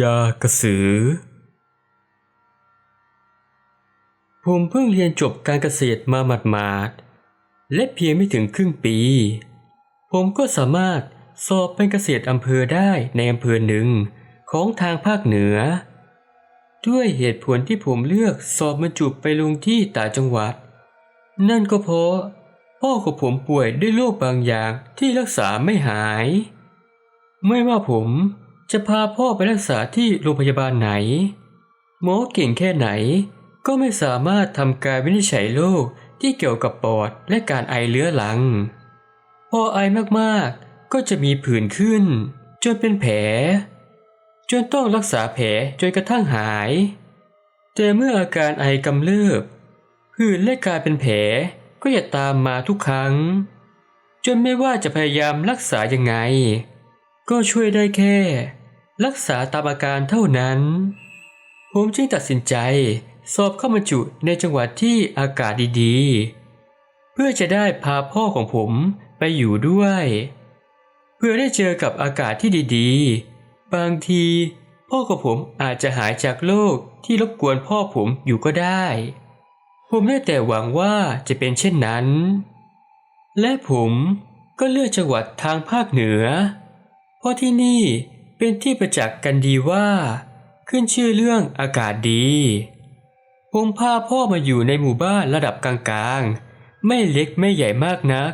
ยากระสือ ผมเพิ่งเรียนจบการเกษตรมาหมาดๆ และเพียงไม่ถึงครึ่งปี ผมก็สามารถสอบเป็นเกษตรอำเภอได้ในอำเภอหนึ่งของทางภาคเหนือ ด้วยเหตุผลที่ผมเลือกสอบบรรจุไปลงที่ต่างจังหวัด นั่นก็เพราะพ่อของผมป่วยด้วยโรคบางอย่างที่รักษาไม่หาย ไม่ว่าผม จะพาพ่อไปรักษาที่โรงพยาบาลไหน หมอเก่งแค่ไหน ก็ไม่สามารถทำการวินิจฉัยโรคที่เกี่ยวกับปอดและการไอเลื้อรัง พอไอมากๆ ก็จะมีผื่นขึ้น จนเป็นแผล จนต้องรักษาแผลจนกระทั่งหาย แต่เมื่ออาการไอกำเริบผื่นและกลายเป็นแผลก็จะตามมาทุกครั้ง จนไม่ว่าจะพยายามรักษายังไง ก็ช่วยได้แค่ รักษาตามอาการเท่านั้น ผมจึงตัดสินใจ สอบเข้ามาจุในจังหวัดที่อากาศดีๆ เพื่อจะได้พาพ่อของผมไปอยู่ด้วย เพื่อได้เจอกับอากาศที่ดีๆ บางทีพ่อของผมอาจจะหายจากโรคที่รบกวนพ่อผมอยู่ก็ได้ ผมได้แต่หวังว่าจะเป็นเช่นนั้น และผมก็เลือกจังหวัดทางภาคเหนือ ราะที่นี่เป็นที่ประจักษ์กันดีว่า ขึ้นชื่อเรื่องอากาศดีผมพาพ่อมาอยู่ในหมู่บ้านระดับกลางๆ ไม่เล็กไม่ใหญ่มากนัก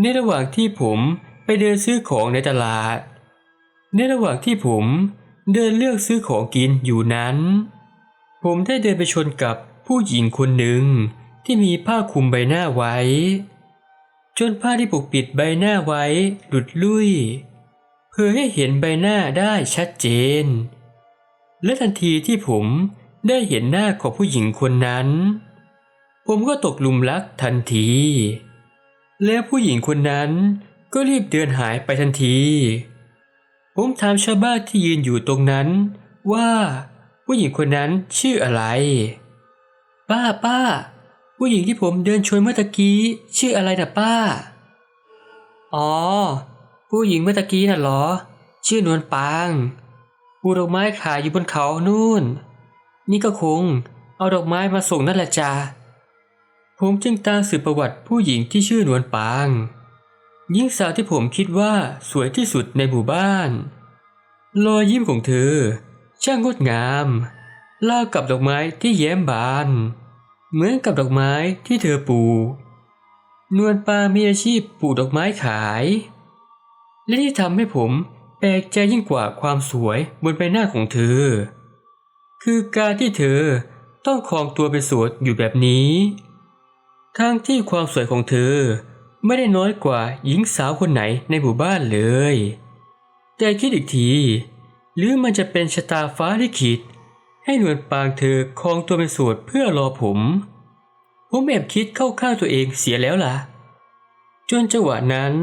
ในระหว่างที่ผมไปเดินซื้อของในตลาด ในระหว่างที่ผมเดินเลือกซื้อของกินอยู่นั้น ผมได้เดินไปชนกับผู้หญิงคนหนึ่งที่มีผ้าคลุมใบหน้าไว้ จนผ้าที่ปกปิดใบหน้าไว้หลุดลุ่ย เพื่อให้เห็นใบหน้าได้ชัดเจน และทันทีที่ผมได้เห็นหน้าของผู้หญิงคนนั้น ผมก็ตกหลุมรักทันที แล้วผู้หญิงคนนั้นก็รีบเดินหายไปทันที ผมถามชาวบ้านที่ยืนอยู่ตรงนั้น ว่าผู้หญิงคนนั้นชื่ออะไร ป้าป้า ผู้หญิงที่ผมเดินชวนเมื่อตะกี้ ชื่ออะไรนะป้า อ๋อ ผู้หญิงเมื่อตะกี้น่ะเหรอ ชื่อนวลปางปูดอกไม้ขายอยู่บนเขานู่น นี่ก็คง เอาดอกไม้มาส่งนั่นแหละจ้าผมจึงตามสืบประวัติผู้หญิงที่ชื่อนวลปางหญิงสาวที่ผมคิดว่าสวยที่สุดในหมู่บ้านรอยยิ้มของเธอ ช่างงดงามรากับดอกไม้ที่แย้มบาน เหมือนกับดอกไม้ที่เธอปลูกนวลปามีอาชีพปลูกดอกไม้ขาย และที่ทำให้ผมแปลกใจยิ่งกว่าความสวยบนใบหน้าของเธอ คือการที่เธอต้องครองตัวเป็นโสดอยู่แบบนี้ ทั้งที่ความสวยของเธอไม่ได้น้อยกว่าหญิงสาวคนไหนในหมู่บ้านเลย แต่คิดอีกที หรือมันจะเป็นชะตาฟ้าลิขิตให้หนวลปางเธอครองตัวเป็นโสดเพื่อรอผม ผมแอบคิดเข้าข้างตัวเองเสียแล้วล่ะ จนจังหวะนั้น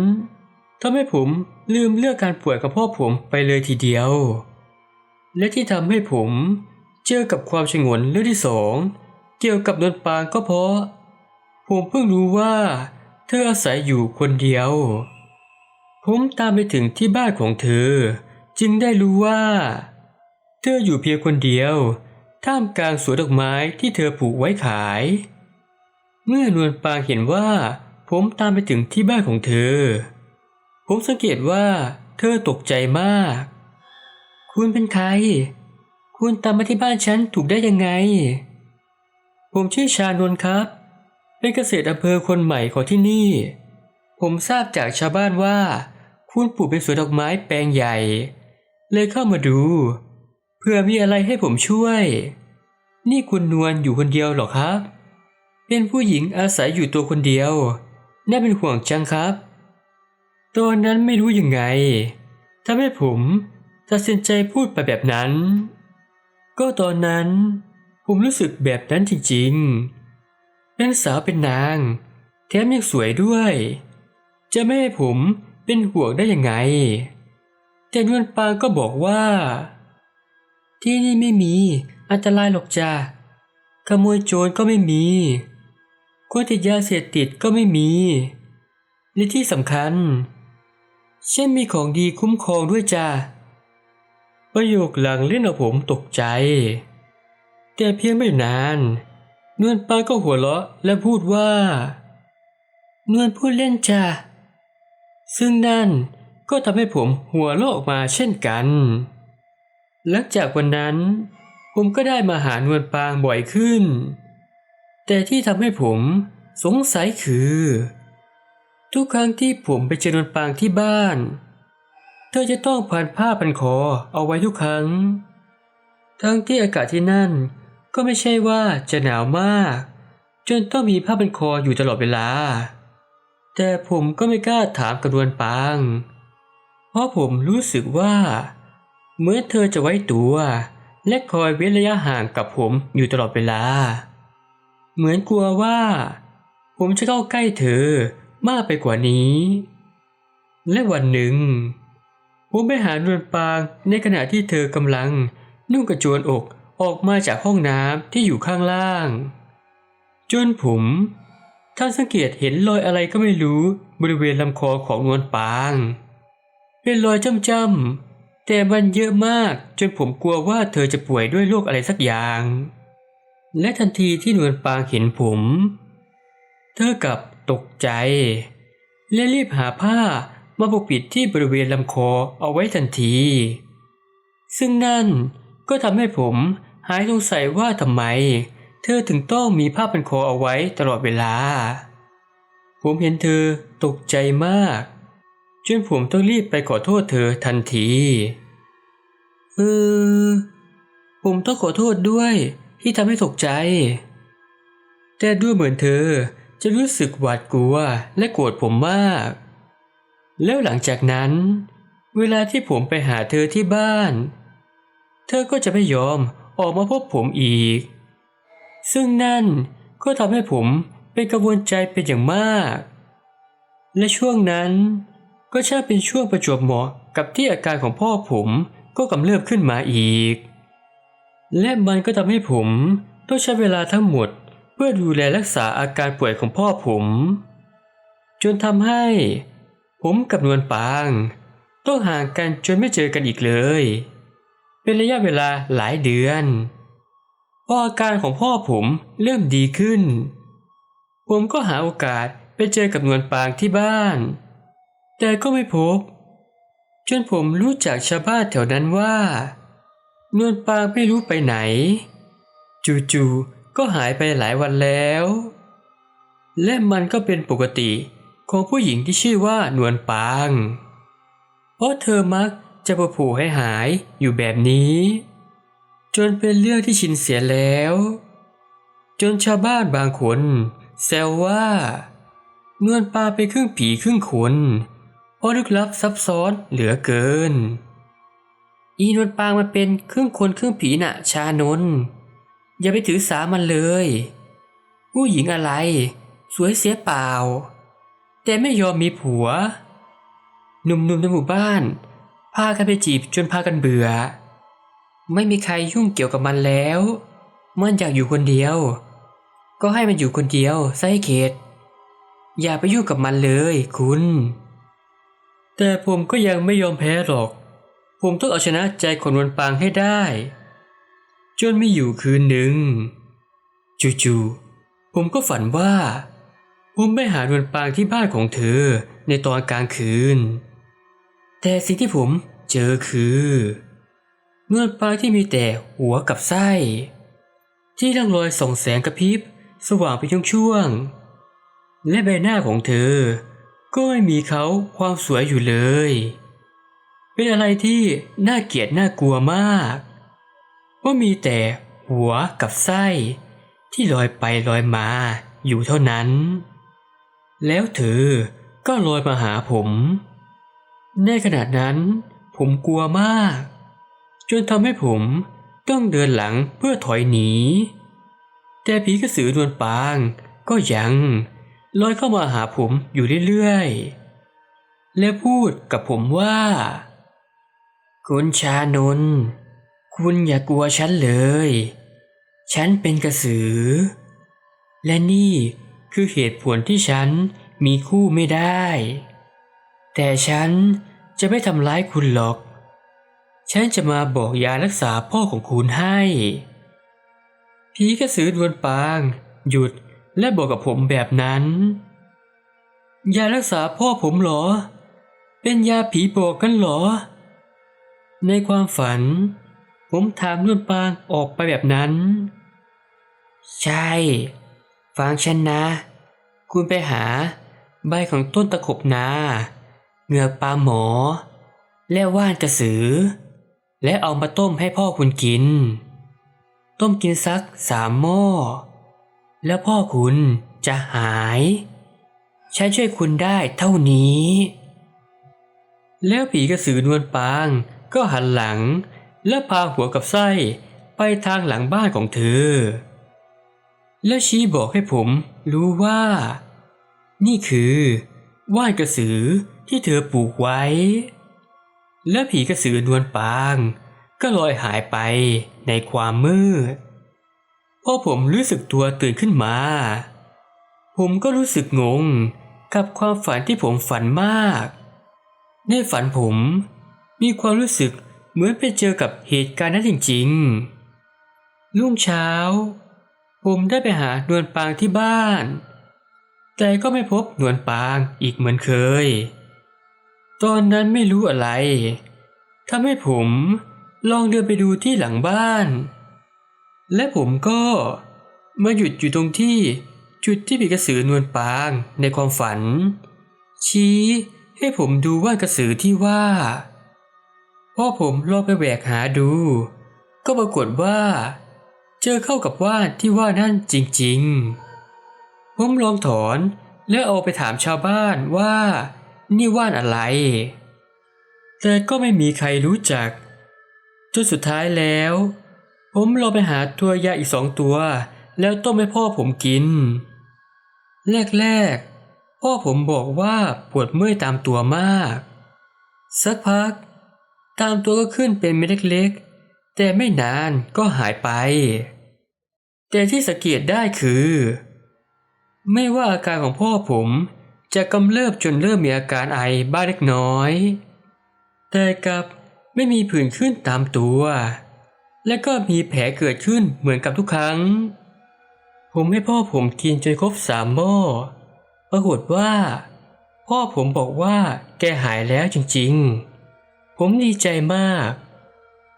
ทำให้ผมลืมเรื่องการป่วยกับพ่อผมไปเลยทีเดียว และที่ทำให้ผมเจอกับความฉงนเรื่องที่สองเกี่ยวกับนวลปางก็เพราะ ผมเพิ่งรู้ว่า เธออาศัยอยู่คนเดียว ผมตามไปถึงที่บ้านของเธอ จึงได้รู้ว่า เธออยู่เพียงคนเดียว ท่ามกลางสวนดอกไม้ที่เธอปลูกไว้ขาย เมื่อนวลปางเห็นว่า ผมตามไปถึงที่บ้านของเธอ ผมสังเกตว่าเธอตกใจมาก คุณเป็นใคร คุณตามมาที่บ้านฉันถูกได้ยังไง ผมชื่อชานนครับ เป็นเกษตรอำเภอคนใหม่ของที่นี่ ผมทราบจากชาวบ้านว่า คุณปลูกเป็นสวนดอกไม้แปลงใหญ่ เลยเข้ามาดู เพื่อมีอะไรให้ผมช่วย นี่คุณนวลอยู่คนเดียวหรอครับ เป็นผู้หญิงอาศัยอยู่ตัวคนเดียว น่าเป็นห่วงจังครับ ตอนนั้นไม่รู้ยังไงทำให้ผมตัดสินใจพูดไปแบบนั้น ก็ตอนนั้น ผมรู้สึกแบบนั้นจริงๆ เป็นสาวเป็นนาง แถมยังสวยด้วย จะไม่ให้ผมเป็นห่วงได้ยังไง แต่นวลปางก็บอกว่า ที่นี่ไม่มีอันตรายหรอกจ้าขโมยโจรก็ไม่มีคนติดยาเสพติดก็ไม่มีและที่สำคัญ เช่นมีของดีคุ้มครองด้วยจ้าประโยคหลังเล่นเอาผมตกใจ แต่เพียงไม่นาน นวลปางก็หัวเราะและพูดว่า นวลพูดเล่นจ้ะซึ่งนั่นก็ทำให้ผมหัวเราะออกมาเช่นกัน หลังจากวันนั้น ผมก็ได้มาหานวลปางบ่อยขึ้น แต่ที่ทำให้ผมสงสัยคือ ทุกครั้งที่ผมไปเจอนวลปางที่บ้าน เธอจะต้องพันผ้าพันคอเอาไว้ทุกครั้ง ทั้งที่อากาศที่นั่นก็ไม่ใช่ว่าจะหนาวมาก จนต้องมีผ้าพันคออยู่ตลอดเวลา แต่ผมก็ไม่กล้าถามกระนวลปาง เพราะผมรู้สึกว่าเหมื่อนเธอจะไว้ตัว และคอยเว้นระยะห่างกับผมอยู่ตลอดเวลา เหมือนกลัวว่า ผมจะเข้าใกล้เธอ มากไปกว่านี้ และวันหนึ่งผมไปหานวลปางในขณะที่เธอกำลังนุ่งกระโจนอกออกมาจากห้องน้ำที่อยู่ข้างล่าง จนผมท่านสังเกตเห็นรอยอะไรก็ไม่รู้บริเวณลำคอของนวลปาง เป็นรอยจ้ำๆแต่มันเยอะมากจนผมกลัวว่าเธอจะป่วยด้วยโรคอะไรสักอย่าง และทันทีที่นวลปางเห็นผม เธอกลับ ตกใจและรีบหาผ้ามาปกปิดที่บริเวณลำคอเอาไว้ทันที ซึ่งนั่นก็ทำให้ผมหายสงสัยว่าทำไม เธอถึงต้องมีผ้าพันคอเอาไว้ตลอดเวลา ผมเห็นเธอตกใจมากจนผมต้องรีบไปขอโทษเธอทันที เออ ผมต้องขอโทษด้วยที่ทำให้ตกใจ แต่ดูเหมือนเธอ จะรู้สึกหวาดกลัวและโกรธผมมาก แล้วหลังจากนั้น เวลาที่ผมไปหาเธอที่บ้าน เธอก็จะไม่ยอมออกมาพบผมอีก ซึ่งนั่นก็ทำให้ผมเป็นกังวลใจเป็นอย่างมาก และช่วงนั้นก็ช่างเป็นช่วงประจวบเหมาะกับที่อาการของพ่อผมก็กำเริบขึ้นมาอีก และมันก็ทำให้ผมต้องใช้เวลาทั้งหมด เพื่อดูแลรักษาอาการป่วยของพ่อผม จนทำให้ ผมกับนวลปาง ต้องห่างกันจนไม่เจอกันอีกเลย เป็นระยะเวลาหลายเดือนพออาการของพ่อผมเริ่มดีขึ้น ผมก็หาโอกาสไปเจอกับนวลปางที่บ้าน แต่ก็ไม่พบ จนผมรู้จากชาวบ้านแถวนั้นว่า นวลปางไม่รู้ไปไหน จู่ๆ ก็หายไปหลายวันแล้ว และมันก็เป็นปกติของผู้หญิงที่ชื่อว่านวลปาง เพราะเธอมักจะประผูให้หายอยู่แบบนี้ จนเป็นเรื่องที่ชินเสียแล้ว จนชาวบ้านบางคนแซวว่า นวลปางเป็นครึ่งผีครึ่งคนเพราะลึกลับซับซ้อนเหลือเกิน อีนวลปางมันเป็นครึ่งคนครึ่งผีน่ะ ชานนท์ อย่าไปถือสามันเลย ผู้หญิงอะไร สวยเสียเปล่า แต่ไม่ยอมมีผัว หนุ่มๆในหมู่บ้าน พากันไปจีบจนพากันเบื่อ ไม่มีใครยุ่งเกี่ยวกับมันแล้ว มันอยากอยู่คนเดียว ก็ให้มันอยู่คนเดียวซะให้เข็ดอย่าไปยุ่งกับมันเลยคุณ แต่ผมก็ยังไม่ยอมแพ้หรอก ผมต้องเอาชนะใจคนวันปางให้ได้ จนมีอยู่คืนหนึ่งจู่ๆผมก็ฝันว่า ผมไปหานวลปางที่บ้านของเธอในตอนกลางคืน แต่สิ่งที่ผมเจอคือนวลปางที่มีแต่หัวกับไส้ ที่ร่องรอยส่องแสงกระพริบสว่างไปช่วงๆและใบหน้าของเธอ ก็ไม่มีเขาความสวยอยู่เลย เป็นอะไรที่น่าเกลียดน่ากลัวมาก ว่ามีแต่หัวกับไส้ ที่ลอยไปลอยมาอยู่เท่านั้น แล้วเธอก็ลอยมาหาผม ในขณะนั้น ผมกลัวมาก จนทำให้ผมต้องเดินหลังเพื่อถอยหนี แต่ผีกระสือนวลปางก็ยังลอยเข้ามาหาผมอยู่เรื่อยๆ และพูดกับผมว่า คุณชานนท์ คุณอย่ากลัวฉันเลย ฉันเป็นกระสือ และนี่คือเหตุผลที่ฉันมีคู่ไม่ได้ แต่ฉันจะไม่ทำร้ายคุณหรอก ฉันจะมาบอกยารักษาพ่อของคุณให้ผีกระสือดวนปาง หยุดและบอกกับผมแบบนั้น ยารักษาพ่อผมหรอ เป็นยาผีบอกกันหรอ ในความฝัน ผมถามนวลปางออกไปแบบนั้น ใช่ ฟังฉันนะ คุณไปหา ใบของต้นตะขบนา เงือกปลาหมอ และว่านกระสือ และเอามาต้มให้พ่อคุณกิน ต้มกินสักสามหม้อ แล้วพ่อคุณจะหาย ฉันช่วยคุณได้เท่านี้ แล้วผีกระสือนวลปางก็หันหลัง และพาหัวกับไส้ไปทางหลังบ้านของเธอ แล้วชี้บอกให้ผมรู้ว่า นี่คือว่านกระสือที่เธอปลูกไว้ และผีกระสือนวลปาง ก็ลอยหายไปในความมืดพอผมรู้สึกตัวตื่นขึ้นมา ผมก็รู้สึกงงกับความฝันที่ผมฝันมาก ในฝันผมมีความรู้สึก เหมือนไปเจอกับเหตุการณ์นั้นจริงๆ รุ่งเช้า ผมได้ไปหานวลปางที่บ้าน แต่ก็ไม่พบนวลปางอีกเหมือนเคย ตอนนั้นไม่รู้อะไรทำให้ผมลองเดินไปดูที่หลังบ้าน และผมก็มาหยุดอยู่ตรงที่จุดที่ผีกระสือนวลปางในความฝัน ชี้ให้ผมดูว่ากระสือที่ว่า พ่อผมลองไปแหวกหาดู ก็ปรากฏว่า เจอเข้ากับว่านที่ว่านั่นจริงๆ ผมลองถอนแล้วเอาไปถามชาวบ้านว่า นี่ว่านอะไร แต่ก็ไม่มีใครรู้จัก จนสุดท้ายแล้ว ผมลองไปหาตัวยาอีกสองตัว แล้วต้มให้พ่อผมกิน แรกๆพ่อผมบอกว่าปวดเมื่อยตามตัวมาก สักพัก ตามตัวก็ขึ้นเป็นเม็ดเล็กๆ แต่ไม่นานก็หายไป แต่ที่สังเกตได้คือ ไม่ว่าอาการของพ่อผมจะกำเริบจนเริ่มมีอาการไอบ้างเล็กน้อย แต่กับไม่มีผื่นขึ้นตามตัว และก็มีแผลเกิดขึ้นเหมือนกับทุกครั้ง ผมให้พ่อผมกินจนครบสามหม้อ ปรากฏว่า พ่อผมบอกว่าแกหายแล้วจริงๆ ผมดีใจมาก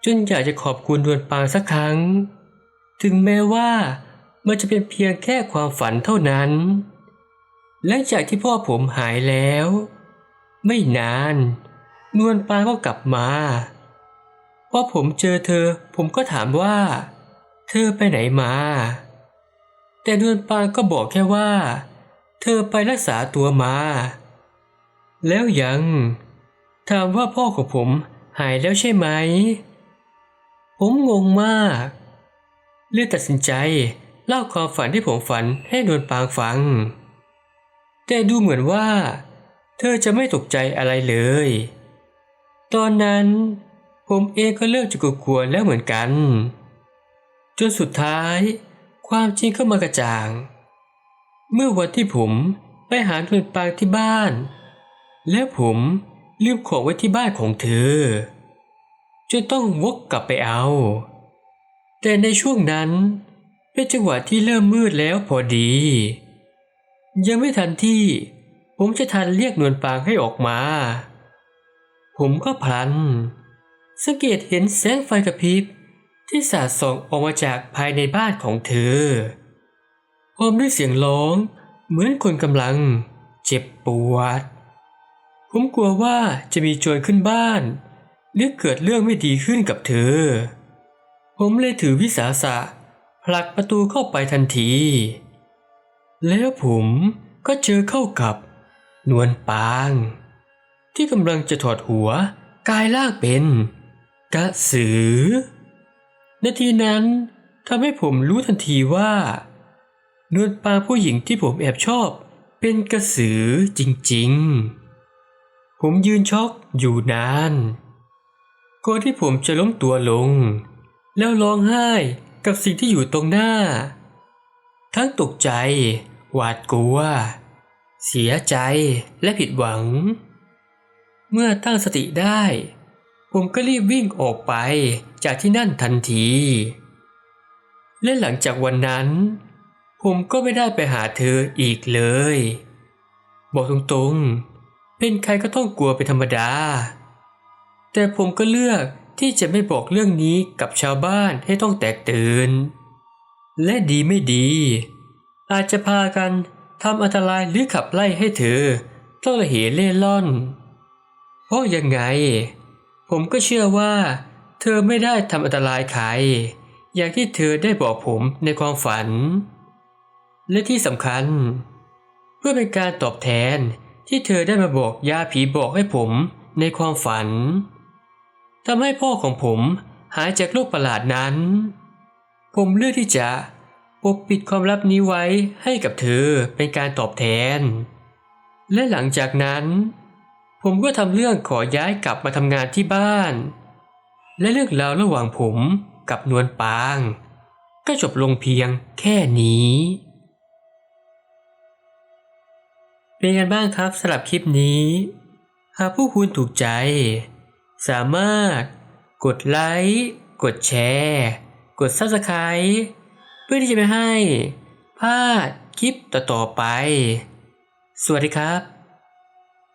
จนอยากจะขอบคุณดวนปางสักครั้ง ถึงแม้ว่ามันจะเป็นเพียงแค่ความฝันเท่านั้น หลังจากที่พ่อผมหายแล้ว ไม่นาน นวลปางก็กลับมาพอผมเจอเธอ ผมก็ถามว่า เธอไปไหนมา แต่นวลปางก็บอกแค่ว่า เธอไปรักษาตัวมา แล้วยัง ถามว่าพ่อของผมหายแล้วใช่ไหม ผมงงมาก เลยตัดสินใจ เล่าความฝันที่ผมฝันให้นวลปางฟัง แต่ดูเหมือนว่า เธอจะไม่ตกใจอะไรเลย ตอนนั้นผมเองก็เริ่มจะกลัวแล้วเหมือนกัน จนสุดท้าย ความจริงก็มากระจ่าง เมื่อวันที่ผมไปหานวลปางที่บ้าน และผม ลืมของไว้ที่บ้านของเธอจนต้องวกกลับไปเอา แต่ในช่วงนั้น เป็นจังหวะที่เริ่มมืดแล้วพอดี ยังไม่ทันที่ ผมจะทันเรียกนวลปางให้ออกมา ผมก็พลัน สังเกตเห็นแสงไฟกระพริบที่สาดส่องออกมาจากภายในบ้านของเธอพร้อมด้วยเสียงร้องเหมือนคนกำลังเจ็บปวด ผมกลัวว่าจะมีโจรขึ้นบ้าน หรือเกิดเรื่องไม่ดีขึ้นกับเธอ ผมเลยถือวิสาสะผลักประตูเข้าไปทันที แล้วผมก็เจอเข้ากับ นวลปาง ที่กำลังจะถอดหัวกายล่างเป็น กระสือ นาทีนั้นทำให้ผมรู้ทันทีว่า นวลปางผู้หญิงที่ผมแอบชอบเป็นกระสือจริงๆ ผมยืนช็อกอยู่นานก่อนที่ผมจะล้มตัวลง แล้วร้องไห้กับสิ่งที่อยู่ตรงหน้า ทั้งตกใจ หวาดกลัว เสียใจและผิดหวัง เมื่อตั้งสติได้ ผมก็รีบวิ่งออกไปจากที่นั่นทันที และหลังจากวันนั้น ผมก็ไม่ได้ไปหาเธออีกเลย บอกตรงๆ เป็นใครก็ต้องกลัวเป็นธรรมดา แต่ผมก็เลือกที่จะไม่บอกเรื่องนี้กับชาวบ้านให้ต้องแตกตื่น และดีไม่ดี อาจจะพากันทำอันตรายหรือขับไล่ให้เธอต้องระเหเล่ร่อน เพราะยังไง ผมก็เชื่อว่า เธอไม่ได้ทำอันตรายใคร อย่างที่เธอได้บอกผมในความฝัน และที่สำคัญ เพื่อเป็นการตอบแทน ที่เธอได้มาบอกยาผีบอกให้ผมในความฝันทำให้พ่อของผมหายจากโรคประหลาดนั้น ผมเลือกที่จะปกปิดความลับนี้ไว้ให้กับเธอเป็นการตอบแทน และหลังจากนั้น ผมก็ทำเรื่องขอย้ายกลับมาทำงานที่บ้าน และเรื่องราวระหว่างผมกับนวลปาง ก็จบลงเพียงแค่นี้ เป็นกันบ้างครับสำหรับคลิปนี้ หากผู้คุณถูกใจ สามารถ กดไลค์กดแชร์ กด Subscribe เพื่อที่จะไม่ให้ พลาดคลิปต่อๆไป สวัสดีครับ